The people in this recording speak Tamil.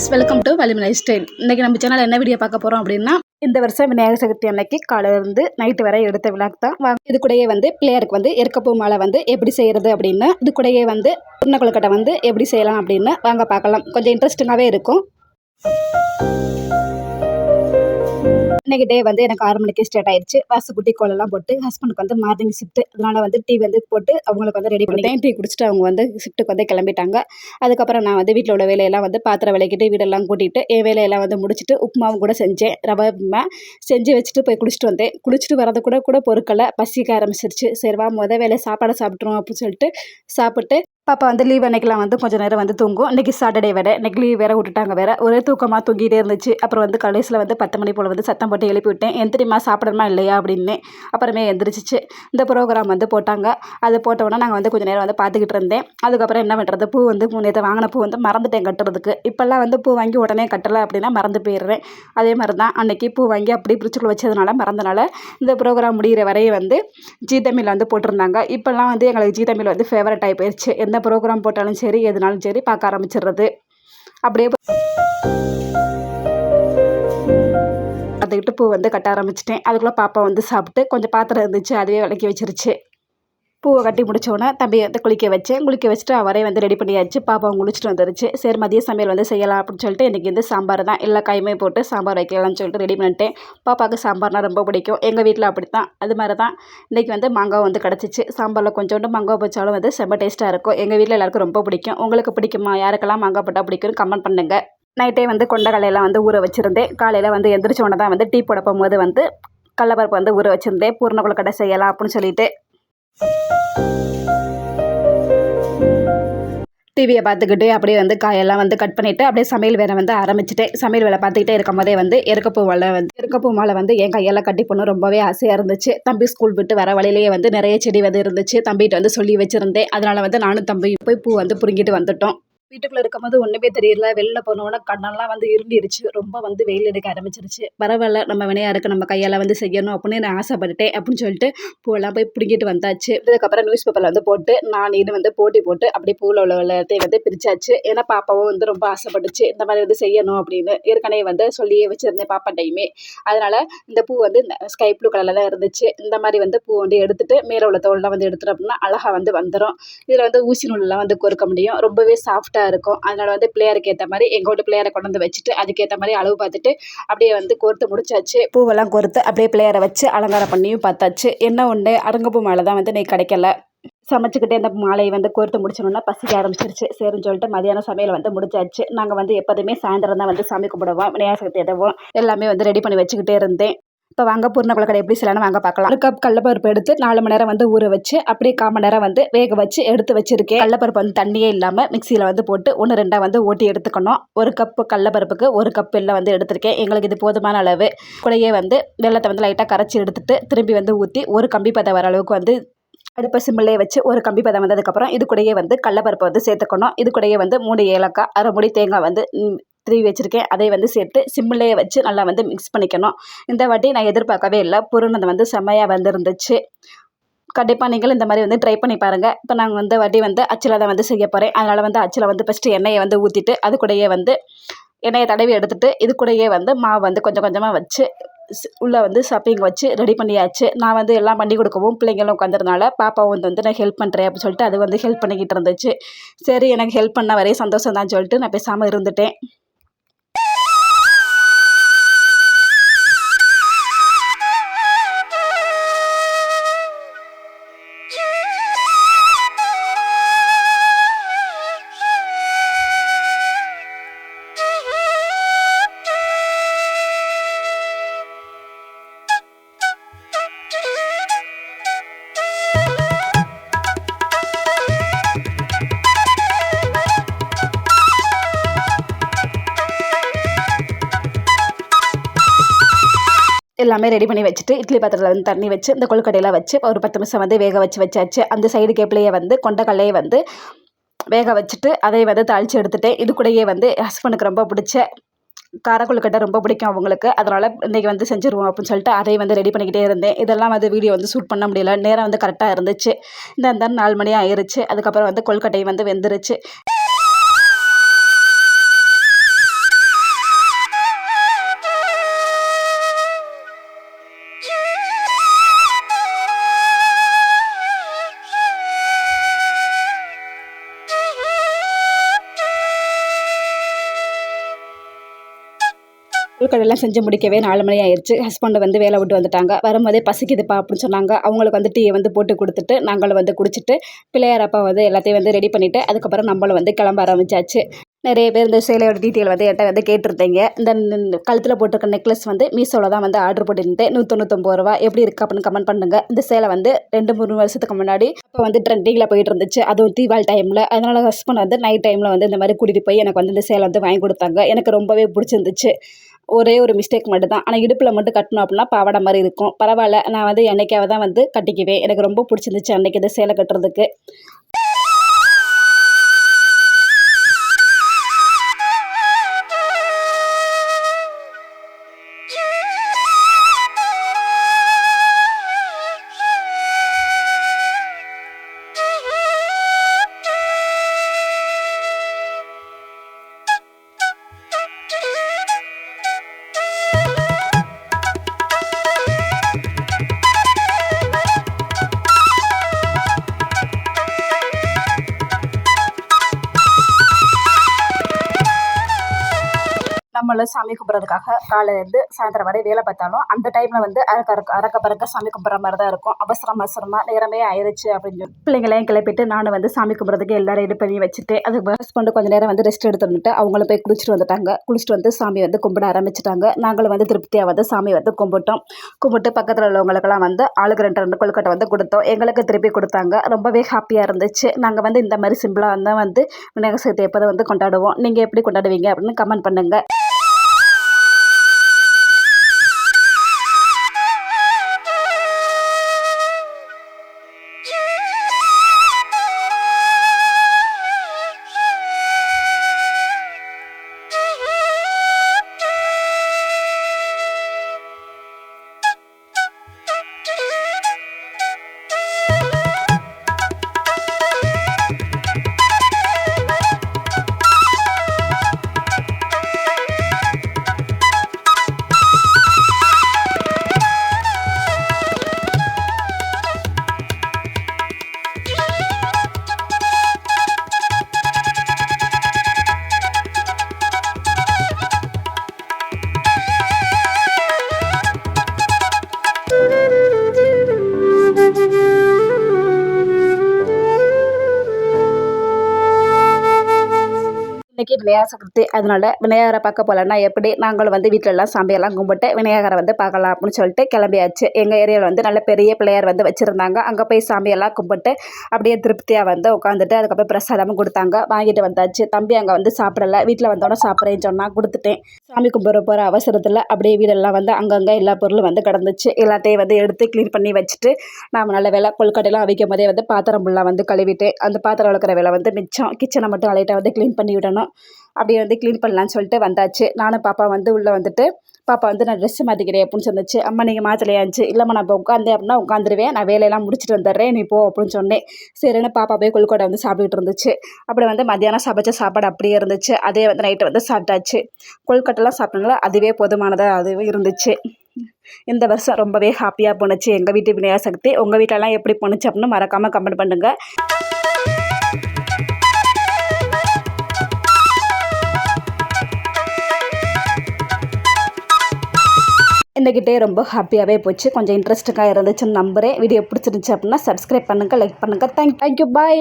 Friends welcome to Valimalai style இன்றைக்கி நம்ம சேனல் என்ன வீடியோ பார்க்க போகிறோம் அப்படின்னா இந்த வருஷம் விநாயகர் சதுர்த்தி அன்னைக்கு காலையிலேருந்து நைட்டு வரை எடுத்த விழாக்கு தான். வாங்க இது கூடயே வந்து பிள்ளையாருக்கு வந்து எருக்கப்பூ மாலை வந்து எப்படி செய்கிறது அப்படின்னு இது கூடயே வந்து புண்ண கொழுக்கட்டை வந்து எப்படி செய்யலாம் அப்படின்னு வாங்க பார்க்கலாம். கொஞ்சம் இன்ட்ரெஸ்டிங்காகவே இருக்கும். இன்னைக்கு டே வந்து எனக்கு ஆறு மணிக்கு ஸ்டார்ட் ஆயிடுச்சு வாசுக்குட்டி கோலெல்லாம் போட்டு ஹஸ்பண்டுக்கு வந்து மார்னிங் ஷிஃப்ட் அதனால வந்து டீ வந்து போட்டு அவங்களுக்கு வந்து ரெடி பண்ணிட்டேன் டீ குடிச்சிட்டு அவங்க வந்து ஷிஃப்ட்டுக்கு வந்து கிளம்பிட்டாங்க. அதுக்கப்புறம் நான் வந்து வீட்டில் உள்ள வேலையெல்லாம் வந்து பாத்திரம் விளக்கிட்டு வீடெல்லாம் கூட்டிட்டு என் வேலையெல்லாம் வந்து முடிச்சுட்டு உப்புமாவும் கூட செஞ்சேன். ரவை உப்புமா செஞ்சு வச்சுட்டு போய் குளிச்சுட்டு வந்தேன். குளிச்சுட்டு வரது கூட கூட பொருட்களை பசிக்க ஆரம்பிச்சிருச்சு. சரி வா முத வேலை சாப்பாடை சாப்பிட்ருவோம் அப்படின்னு சொல்லிட்டு சாப்பிட்டு பாப்பா வந்து லீவ் அன்னைக்கெலாம் வந்து கொஞ்சம் நேரம் வந்து தூங்கும். இன்றைக்கி சாட்டர்டே வேறு இன்றைக்கி லீவ் வேறு விட்டுட்டாங்க வேறு. ஒரே தூக்கமாக தூங்கிட்டே இருந்துச்சு. அப்புறம் வந்து கடைசியில் வந்து பத்து மணி போல் வந்து சத்தம் போட்டு எழுப்பி விட்டேன். எந்திரிமா சாப்பிடணுமா இல்லையா? அப்படின்னு அப்புறமே எந்திரிச்சிச்சு. இந்த ப்ரோக்ராம் வந்து போட்டாங்க. அது போட்டவுடனே நாங்கள் வந்து கொஞ்சம் நேரம் வந்து பார்த்துக்கிட்டு இருந்தேன். அதுக்கப்புறம் என்ன பண்ணுறது பூ வந்து நேற்று வாங்கின பூ வந்து மறந்துட்டேன் கட்டுறதுக்கு. இப்போல்லாம் வந்து பூ வாங்கி உடனே கட்டலை அப்படின்னா மறந்து போயிடுறேன். அதே மாதிரி தான் அன்றைக்கி பூ வாங்கி அப்படி பிரிச்சுக்குள்ள வச்சதுனால மறந்தனால இந்த ப்ரோக்ராம் முடிகிற வரையும் வந்து ஜி தமிழ் வந்து போட்டிருந்தாங்க. இப்போல்லாம் வந்து எங்களுக்கு ஜி தமிழ் வந்து ஃபேவரட் ஆகி போயிடுச்சு எந்த ப்ரோக்ராம் போட்டாலும் சரி எதுனாலும் சரி பார்க்க ஆரம்பிச்சிடுறது. அப்படியே பார்த்துக்கிட்டு பூ வந்து கட்ட ஆரம்பிச்சிட்டேன். அதுக்குள்ளே பாப்பா வந்து சாப்பிட்டு கொஞ்சம் பாத்திரம் இருந்துச்சு அதுவே விளக்கி வச்சிருச்சு. பூவை கட்டி முடித்தோடனே தம்பியை வந்து குளிக்க வச்சேன் குளிக்க வச்சுட்டு அவரே வந்து ரெடி பண்ணியாச்சு. பாப்பாவும் குளிச்சுட்டு வந்துருச்சு. சரி மதிய சமையல் வந்து செய்யலாம் அப்படின்னு சொல்லிட்டு இன்றைக்கி வந்து சாம்பார் தான். எல்லா காயுமே போட்டு சாம்பார் வைக்கலாம்னு சொல்லிட்டு ரெடி பண்ணிட்டேன். பாப்பாவுக்கு சாம்பார்னால் ரொம்ப பிடிக்கும். எங்கள் வீட்டில் அப்படி தான் அது மாதிரி தான் இன்றைக்கி வந்து மாங்காய் வந்து கிடச்சிச்சு. சாம்பாரில் கொஞ்சோண்டு மாங்காய் வச்சாலும் வந்து செம்ம டேஸ்ட்டாக இருக்கும். எங்கள் வீட்டில் எல்லாருக்கும் ரொம்ப பிடிக்கும். உங்களுக்கு பிடிக்குமா? யாருக்கெல்லாம் மாங்காய் போட்டால் பிடிக்கும்னு கமெண்ட் பண்ணுங்கள் நைட்டே வந்து கொண்டக்கலையெல்லாம் வந்து ஊற வச்சுருந்தேன். காலையில் வந்து எந்திரிச்ச உடனே தான் வந்து டீ போட போகும்போது வந்து கடலப்பருப்பு வந்து ஊற வச்சுருந்தேன். பூர்ண கடை செய்யலாம் அப்படின்னு சொல்லிட்டு டிவியை பார்த்துக்கிட்டு அப்படியே வந்து காயெல்லாம் வந்து கட் பண்ணிவிட்டு அப்படியே சமையல் வேலை வந்து ஆரம்பிச்சிட்டேன் சமையல் வேலை பார்த்துக்கிட்டே இருக்கும் போதே வந்து எருக்கப்பூ மலை வந்து எருக்கப்பூ மாலை வந்து என் கையெல்லாம் கட்டி போகணும் ரொம்பவே ஆசையாக இருந்துச்சு. தம்பி ஸ்கூல் விட்டு வர வழியிலேயே வந்து நிறைய செடி வந்து இருந்துச்சு. தம்பிகிட்ட வந்து சொல்லி வச்சுருந்தேன். அதனால் வந்து நானும் தம்பி போய் பூ வந்து பிடுங்கிட்டு வந்துட்டோம். வீட்டுக்குள்ளே இருக்கும்போது ஒன்றுமே தெரியல. வெளில போனோன்னே கண்ணெல்லாம் வந்து இருண்டிருச்சு. ரொம்ப வந்து வெயில் எடுக்க ஆரம்பிச்சிருச்சு. பரவாயில்ல நம்ம வினையாருக்கு நம்ம கையால் வந்து செய்யணும் அப்படின்னு நான் ஆசைப்பட்டுட்டேன் அப்படின்னு சொல்லிட்டு பூவெல்லாம் போய் பிடிங்கிட்டு வந்தாச்சு. இதுக்கப்புறம் நியூஸ் பேப்பரில் வந்து போட்டு நான் இது வந்து போட்டி போட்டு அப்படியே பூவில் உள்ள விளையாட்டை வந்து பிரிச்சாச்சு. ஏன்னா பாப்பாவும் வந்து ரொம்ப ஆசைப்பட்டுச்சு. இந்த மாதிரி வந்து செய்யணும் அப்படின்னு ஏற்கனவே வந்து சொல்லியே வச்சுருந்தேன் பாப்பா டைமே அதனால் இந்த பூ வந்து ஸ்கை ப்ளூ கலரில் தான் இருந்துச்சு. இந்த மாதிரி வந்து பூ வந்து எடுத்துட்டு மேலே உள்ள தோல்லாம் வந்து எடுத்துட்டோம் அப்படின்னா அழகாக வந்து வந்துடும் இதில் வந்து ஊசி நூலெலாம் வந்து கொறுக்க முடியும். ரொம்பவே சாஃப்டாக கரெக்டாக இருக்கும். அதனால் வந்து பிள்ளையாருக்கு ஏற்ற மாதிரி எங்கள் வீட்டு பிள்ளையாரை கொண்டு வந்து வச்சுட்டு அதுக்கேற்ற மாதிரி அளவு பார்த்துட்டு அப்படியே வந்து கோர்த்து முடிச்சாச்சு. பூவெல்லாம் கோர்த்து அப்படியே பிள்ளையாரை வச்சு அலங்காரம் பண்ணியும் பார்த்தாச்சு. என்ன ஒன்று அரங்கப்பூ மாலை தான் வந்து நீ கிடைக்கல. சமைச்சிக்கிட்டே அந்த மாலையை வந்து கோர்த்து முடிச்சோன்னா பசிக்க ஆரம்பிச்சிருச்சு. சரின்னு சொல்லிட்டு மதியானம் சமையல் வந்து முடிச்சாச்சு. நாங்கள் வந்து எப்போதுமே சாயந்தரம் தான் வந்து சாமி கும்பிடுவோம். விநாயகர் சதுர்த்தி எதவும் எல்லாமே வந்து ரெடி பண்ணி வச்சுக்கிட்டே இருந்தேன். இப்போ வாங்க பூர்ண கொழுக்கடை எப்படி செய்யலாம் வாங்க பார்க்கலாம். ஒரு கப் கடலப்பருப்பு எடுத்து நாலு மணி நேரம் வந்து ஊற வச்சு அப்படியே கால் மணி நேரம் வந்து வேக வச்சு எடுத்து வச்சிருக்கேன். கடலப்பருப்பு வந்து தண்ணியே இல்லாமல் மிக்சியில் வந்து போட்டு ஒன்று ரெண்டாக வந்து ஓட்டி எடுத்துக்கணும். ஒரு கப்பு கடலப்பருப்புக்கு ஒரு கப் எல்லாம் வந்து எடுத்திருக்கேன். எங்களுக்கு இது போதுமான அளவு. கூடயே வந்து வெள்ளத்தை வந்து லைட்டாக கரைச்சி எடுத்துட்டு திரும்பி வந்து ஊற்றி ஒரு கம்பி பதம் வர அளவுக்கு வந்து அடுப்பை சிம்மிலே வச்சு ஒரு கம்பி பதம் வந்ததுக்கப்புறம் இது கூடயே வந்து கடலப்பருப்பை வந்து சேர்த்துக்கணும். இது கூடயே வந்து மூணு ஏலக்காய் அரை மூடி தேங்காய் வந்து திருவி வச்சுருக்கேன். அதை வந்து சேர்த்து சிம்மிலே வச்சு நல்லா வந்து மிக்ஸ் பண்ணிக்கணும். இந்த வாட்டி நான் எதிர்பார்க்கவே இல்லை. பொருணது வந்து செம்மையாக வந்துருந்துச்சு. கண்டிப்பாக நீங்கள் இந்த மாதிரி வந்து ட்ரை பண்ணி பாருங்கள் இப்போ நாங்கள் வந்து வட்டி வந்து அச்சில் தான் வந்து செய்ய போகிறேன் அதனால் வந்து அச்சில் வந்து ஃபஸ்ட்டு எண்ணெயை வந்து ஊற்றிட்டு அது கூடயே வந்து எண்ணெயை தடவி எடுத்துகிட்டு இது கூடயே வந்து மாவு வந்து கொஞ்சம் கொஞ்சமாக வச்சு உள்ளே வந்து ஷாப்பிங் வச்சு ரெடி பண்ணியாச்சு. நான் வந்து எல்லாம் பண்ணி கொடுக்கவும் பிள்ளைங்களும் உட்காந்துருந்தால பாப்பாவும் வந்து வந்து நான் ஹெல்ப் பண்ணுறேன் அப்படின்னு சொல்லிட்டு அது வந்து ஹெல்ப் பண்ணிக்கிட்டு இருந்துச்சு. சரி எனக்கு ஹெல்ப் பண்ண வரையும் சந்தோஷம் தான் சொல்லிட்டு நான் பேசாமல் இருந்துட்டேன். எல்லாமே ரெடி பண்ணி வச்சுட்டு இட்லி பாத்திரத்தில் வந்து தண்ணி வச்சு இந்த கொழுக்கட்டையெல்லாம் வச்சு ஒரு பத்து நிமிஷம் வந்து வேக வச்சு வச்சாச்சு. அந்த சைடு கேப்லேயே வந்து கொண்டக்கல்லையே வந்து வேக வச்சுட்டு அதை வந்து தாளித்து எடுத்துகிட்டு இது கூடயே வந்து ஹஸ்பண்டுக்கு ரொம்ப பிடிச்ச கார கொழுக்கட்டை ரொம்ப பிடிக்கும் அவங்களுக்கு. அதனால் இன்றைக்கி வந்து செஞ்சுருவோம் அப்படின்னு சொல்லிட்டு அதை வந்து ரெடி பண்ணிக்கிட்டே இருந்தேன். இதெல்லாம் வந்து வீடியோ வந்து ஷூட் பண்ண முடியல. நேரம் வந்து கரெக்டாக இருந்துச்சு. இந்த அந்த நாலு மணி ஆயிருச்சு. அதுக்கப்புறம் வந்து கொழுக்கட்டையும் வந்து வெந்துருச்சு. கொழுக்கடையெல்லாம் செஞ்சு முடிக்கவே நாலு மணி ஆயிடுச்சு ஹஸ்பண்ட் வந்து வேலை விட்டு வந்துட்டாங்க. வரும்போதே பசிக்குதுப்பா அப்படின்னு சொன்னாங்க. அவங்களுக்கு வந்து டீயை வந்து போட்டு கொடுத்துட்டு நாங்களும் வந்து குடிச்சிட்டு பிள்ளையார் அப்பா வந்து எல்லாத்தையும் வந்து ரெடி பண்ணிவிட்டு அதுக்கப்புறம் நம்மளும் வந்து கிளம்ப ஆரம்பிச்சாச்சு. நிறைய பேர் இந்த சேலையோட டீட்டெயில் வந்து என்கிட்ட வந்து கேட்டிருந்தீங்க. இந்த கழுத்தில் போட்டிருக்க நெக்லஸ் வந்து மீஷோவில் தான் வந்து ஆர்டர் போட்டிருந்தேன். நூற்றொண்ணூத்தொம்பது ரூபா எப்படி இருக்குது அப்படின்னு கமெண்ட் பண்ணுங்கள் இந்த சேலை வந்து ரெண்டு மூணு வருஷத்துக்கு முன்னாடி அப்போ வந்து ட்ரெண்டிங்கில் போயிட்டு இருந்துச்சு. அதுவும் தீபாவளி டைமில் அதனால் ஹஸ்பண்ட் வந்து நைட் டைமில் வந்து இந்த மாதிரி கூட்டிகிட்டு போய் எனக்கு வந்து இந்த சேலை வந்து வாங்கி கொடுத்தாங்க. எனக்கு ரொம்பவே பிடிச்சிருந்துச்சு. ஒரே ஒரு மிஸ்டேக் மட்டும் தான் ஆனால் இடுப்பில் மட்டும் கட்டணும் அப்படின்னா பாவாடை மாதிரி இருக்கும். பரவாயில்ல. நான் வந்து என்னைக்காவது தான் வந்து கட்டிக்குவேன். எனக்கு ரொம்ப பிடிச்சிருந்துச்சு அன்றைக்கி இந்த சேலை கட்டுறதுக்கு. நம்மள சாமி கும்பிட்றதுக்காக காலையிலேருந்து சாயந்தரம் வரை வேலை பார்த்தாலும் அந்த டைமில் வந்து அறக்க அறக்க அறக்க பறக்க சாமி கும்பிட்ற மாதிரி தான் இருக்கும். அவசரம் அவசரமாக நேரமே ஆயிடுச்சு அப்படின்னு சொல்லி. பிள்ளைங்களையும் கிளப்பிட்டு நானும் வந்து சாமி கும்பிட்றதுக்கு எல்லாம் ரெடி பண்ணி வச்சுட்டு அது ஹஸ்பண்டு கொஞ்சம் நேரம் வந்து ரெஸ்ட் எடுத்துட்டு அவங்களும் போய் குளிச்சுட்டு வந்துட்டாங்க. குளிச்சுட்டு வந்து சாமி வந்து கும்பிட ஆரம்பிச்சிட்டாங்க. நாங்களும் வந்து திருப்தியாக வந்து சாமி வந்து கும்பிட்டோம். கும்பிட்டு பக்கத்தில் உள்ளவங்களுக்கெல்லாம் வந்து ஆளுக்கு ரெண்டு ரெண்டு கொழுக்கட்டை வந்து கொடுத்தோம். எங்களுக்கு திருப்பி கொடுத்தாங்க. ரொம்பவே ஹாப்பியாக இருந்துச்சு. நாங்கள் வந்து இந்த மாதிரி சிம்பிளாக தான் வந்து விநாயகர் சதுர்த்தி எப்போதும் வந்து கொண்டாடுவோம். நீங்கள் எப்படி கொண்டாடுவீங்க அப்படின்னு கமெண்ட் பண்ணுங்கள் விநாயகர் சதுர்த்தி அதனால் விநாயகரை பார்க்க போகலன்னா எப்படி நாங்களும் வந்து வீட்டிலலாம் சாமியெல்லாம் கும்பிட்டு விநாயகரை வந்து பார்க்கலாம் அப்படின்னு சொல்லிட்டு கிளம்பியாச்சு. எங்கள் ஏரியாவில் வந்து நல்ல பெரிய பிள்ளையார் வந்து வச்சுருந்தாங்க. அங்கே போய் சாமியெல்லாம் கும்பிட்டு அப்படியே திருப்தியாக வந்து உட்காந்துட்டு அதுக்கப்புறம் பிரசாதமும் கொடுத்தாங்க. வாங்கிட்டு வந்தாச்சு. தம்பி அங்கே வந்து சாப்பிடல. வீட்டில் வந்தோடனே சாப்பிட்றேன்னு சொன்னால் கொடுத்துட்டேன். சாமி கும்பிட்ற போகிற அவசரத்தில் அப்படியே வீடெல்லாம் வந்து அங்கங்கே எல்லா பொருளும் வந்து கிடந்துச்சு. எல்லாத்தையும் வந்து எடுத்து க்ளீன் பண்ணி வச்சுட்டு நாம் நல்ல வேலை கொல்கட்டையெல்லாம் அவிக்கும் போதே வந்து பாத்திரம் ஃபுல்லாக வந்து கழுவிட்டு அந்த பாத்திரம் வளர்க்குற வேலை வந்து மிச்சம் கிச்சனை மட்டும் அலைட்டாக வந்து க்ளீன் பண்ணி விடணும். அப்படியே வந்து க்ளீன் பண்ணலான்னு சொல்லிட்டு வந்தாச்சு. நானும் பாப்பா வந்து உள்ளே வந்துட்டு பாப்பா வந்து நான் ட்ரெஸ்ஸு மாற்றிக்கிறேன் அப்படின்னு சொன்னிச்சு. அம்மா நீங்கள் மாற்றலையாச்சு இல்லைம்மா நான் இப்போ உட்காந்தேன் அப்படின்னா உட்காந்துருவேன் நான் வேலையெல்லாம் முடிச்சுட்டு வந்துடுறேன். நீ போ அப்படின்னு சொன்னேன். சரின்னு பாப்பா போய் கொல்கோட்டை வந்து சாப்பிட்டுட்டு இருந்துச்சு. அப்படி வந்து மத்தியானம் சமைச்ச சாப்பாடு அப்படியே இருந்துச்சு. அதே வந்து நைட்டு வந்து சாப்பிட்டாச்சு. கொழுக்கட்டைலாம் சாப்பிட்டனால அதுவே போதுமானதாக அதுவே இருந்துச்சு. இந்த வருஷம் ரொம்பவே ஹாப்பியாக போணுச்சு. எங்கள் வீட்டு விநாயகர் சக்தி உங்கள் வீட்டிலலாம் எப்படி போணுச்சு அப்படின்னு மறக்காமல் கமெண்ட் பண்ணுங்கள் இந்த ரொம்ப ஹாப்பியாகவே போச்சு. கொஞ்சம் இன்ட்ரெஸ்டிங்காக இருந்துச்சுன்னு நம்புகிறேன் வீடியோ பிடிச்சிருந்துச்சு அப்படின்னா சப்ஸ்கிரைப் பண்ணுங்கள் லைக் பண்ணுங்கள் தேங்க் தேங்க்யூ பாய்